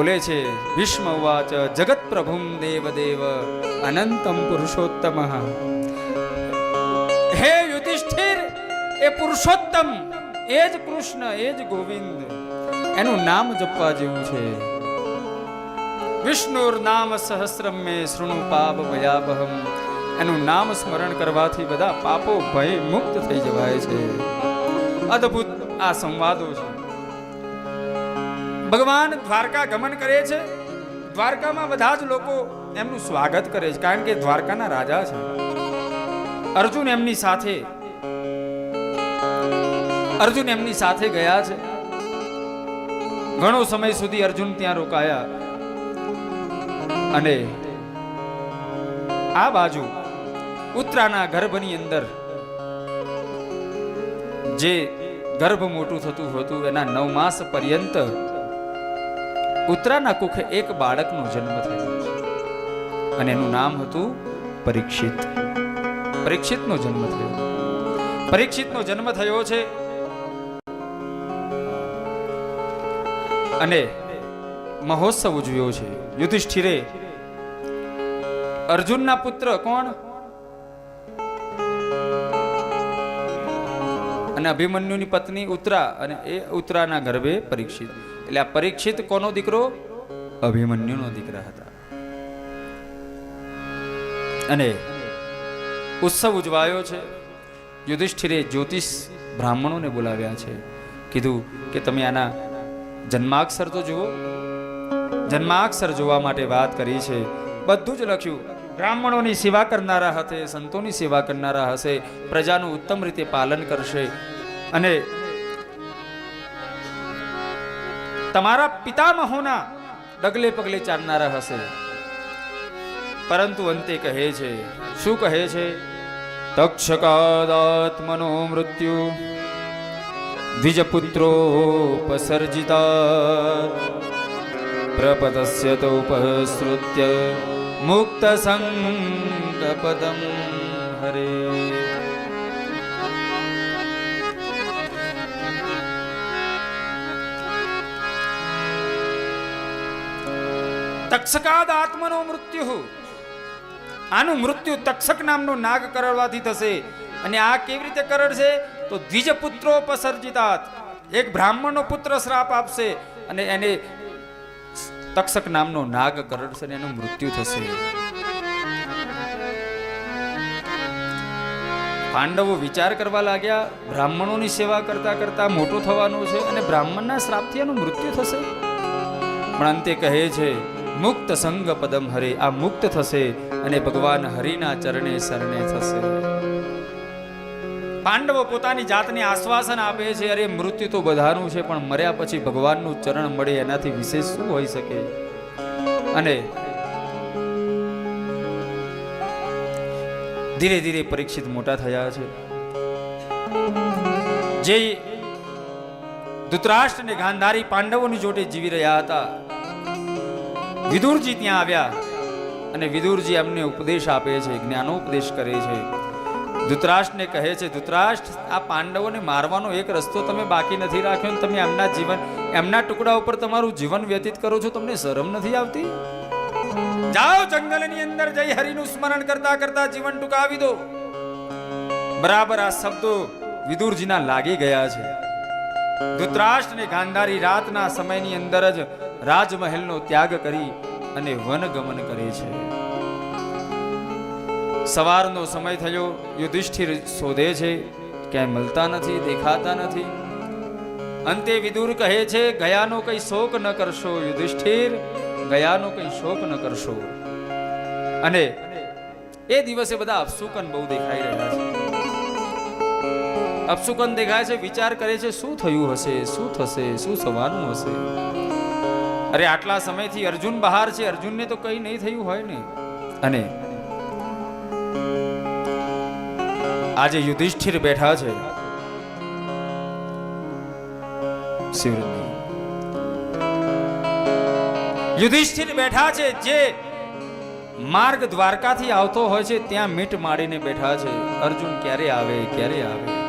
બોલે છે ભીષ્મ ઉવાચ જગત પ્રભુમ દેવદેવ અનંતમ પુરુષોત્તમ. હે યુધિષ્ઠિર, એ પુરુષોત્તમ, એ જ કૃષ્ણ, એ જ ગોવિંદ, એનું નામ જપવા જેવું છે. વિષ્ણુર નામ સહસ્રમ મે શૃણુ પાપ ભયાબહમ એનું નામ સ્મરણ કરવાથી બધા પાપો ભય મુક્ત થઈ જવાય છે. અદ્ભુત આ સંવાદો છે. ભગવાન દ્વારકા ગમન કરે છે. દ્વારકામાં બધા જ લોકો એમનું સ્વાગત કરે છે, કારણ કે દ્વારકાના રાજા છે. અર્જુન એમની સાથે અર્જુન એમની સાથે ગયા છે. ઘણો સમય સુધી અર્જુન ત્યાં રોકાયા. અને આ બાજુ ઉત્તરાના ગર્ભની અંદર જે ગર્ભ મોટું થતું હતું, એના નવ માસ પર્યંત ઉત્તરાના કુખે એક બાળકનો જન્મ થયો અને એનું નામ હતું પરીક્ષિત. પરીક્ષિતનો જન્મ થયો. પરીક્ષિતનો જન્મ થયો છે. અને મહોત્સવ ઉજવ્યો છે. યુધિષ્ઠિરે અર્જુનના પુત્ર કોણ? અને અભિમન્યુની પત્ની ઉત્તરા અને એ ઉત્તરાના ગર્ભે પરીક્ષિત. એટલે આ પરીક્ષિત કોનો દીકરો? અભિમન્યુનો દીકરા હતા. અને ઉત્સવ ઉજવાયો છે. યુધિષ્ઠિરે જ્યોતિષ બ્રાહ્મણોને બોલાવ્યા છે. કીધું કે તમે આના જન્માક્ષર તો જુઓ. જન્માક્ષર જોવા માટે વાત કરી છે. બધું જ લખ્યું. બ્રાહ્મણોની સેવા કરનારા હશે, સંતોની સેવા કરનારા હશે, પ્રજાનું ઉત્તમ રીતે પાલન કરશે. અને તમારા પિતામહોના ડગલે પગલે ચાલનારા હશે. પરંતુ અંતે કહે છે, શું કહે છે? તક્ષકાદાત્મનો મૃત્યુ દ્વિજપુત્રોપસર્જિતા પ્રપદસ્ય તો ઉપસૃત્ય મુક્ત સંગપદમ હરે. તક્ષકાદ આત્મનો મૃત્યુ. આનું મૃત્યુ તક્ષક નામનો નાગ કરડવાથી થશે. અને આ કેવી રીતે કરડશે? તો દ્વિજ પુત્રો પસર્જિતાત એક બ્રાહ્મણનો પુત્ર શ્રાપ આપશે અને એને તક્ષક નામનો નાગ કરડશે અને એનું મૃત્યુ થશે. પાંડવો વિચાર કરવા લાગ્યા, બ્રાહ્મણોની સેવા કરતા કરતા મોટો થવાનો છે અને બ્રાહ્મણના શ્રાપથી એનું મૃત્યુ થશે. પણ અંતે કહે છે મુક્ત સંગ પદમ હરે, આ મુક્ત થશે અને ભગવાન હરિના ચરણે શરણે થશે. પાંડવો પોતાની જાતને આશ્વાસન આપે છે, અરે મૃત્યુ તો બધાનું છે, પણ મર્યા પછી ભગવાનનું ચરણ મળે એનાથી વિશેષ શું હોઈ શકે? અને ધીરે ધીરે પરીક્ષિત મોટા થયા છે. જે ધૃતરાષ્ટ્ર અને ગાંધારી પાંડવોની જોડે જીવી રહ્યા હતા વિદુરજી ત્યાં આવ્યા અને વિદુરજી એમને ઉપદેશ આપે છે, જ્ઞાનોપદેશ કરે છે. ધૃતરાષ્ટ્રને કહે છે, ધૃતરાષ્ટ્ર, આ પાંડવોને મારવાનો એક રસ્તો તમે બાકી નથી રાખ્યો ને તમે એમના જીવન, એમના ટુકડા ઉપર તમારું જીવન વ્યતીત કરો છો, તમને શરમ નથી આવતી? જાઓ જંગલની અંદર જઈ હરિનું સ્મરણ કરતા કરતા જીવન ટૂંકાવી દો. બરાબર આ શબ્દો વિદુરજીના લાગી ગયા છે. ધૃતરાષ્ટ્રને ગાંધારી રાતના સમયની અંદર જ રાજમહેલનો ત્યાગ કરી અને વનગમન કરે છે. સવારનો સમય થયો, યુધિષ્ઠિર શોધે છે ક્યાંય મળતા નથી, દેખાતા નથી. અંતે વિદુર કહે છે, ગયાનો કઈ શોક ન કરશો, યુધિષ્ઠિર, ગયાનો કઈ શોક ન કરશો. અને એ દિવસે બધા અપસુકન બહુ દેખાઈ રહ્યા છે. અપસુકન દેખાય છે, વિચાર કરે છે, શું થયું હશે? શું થશે? શું થવાનું હશે? અરે આટલા સમયથી અર્જુન બહાર છે, અર્જુનને તો કઈ નહીં થયું હોય ને. અને આજે યુધિષ્ઠિર બેઠા છે. યુધિષ્ઠિર બેઠા છે, જે માર્ગ દ્વારકાથી આવતો હોય છે, ત્યાં મીટ માડીને બેઠા છે. અર્જુન ક્યારે આવે ક્યારે આવે?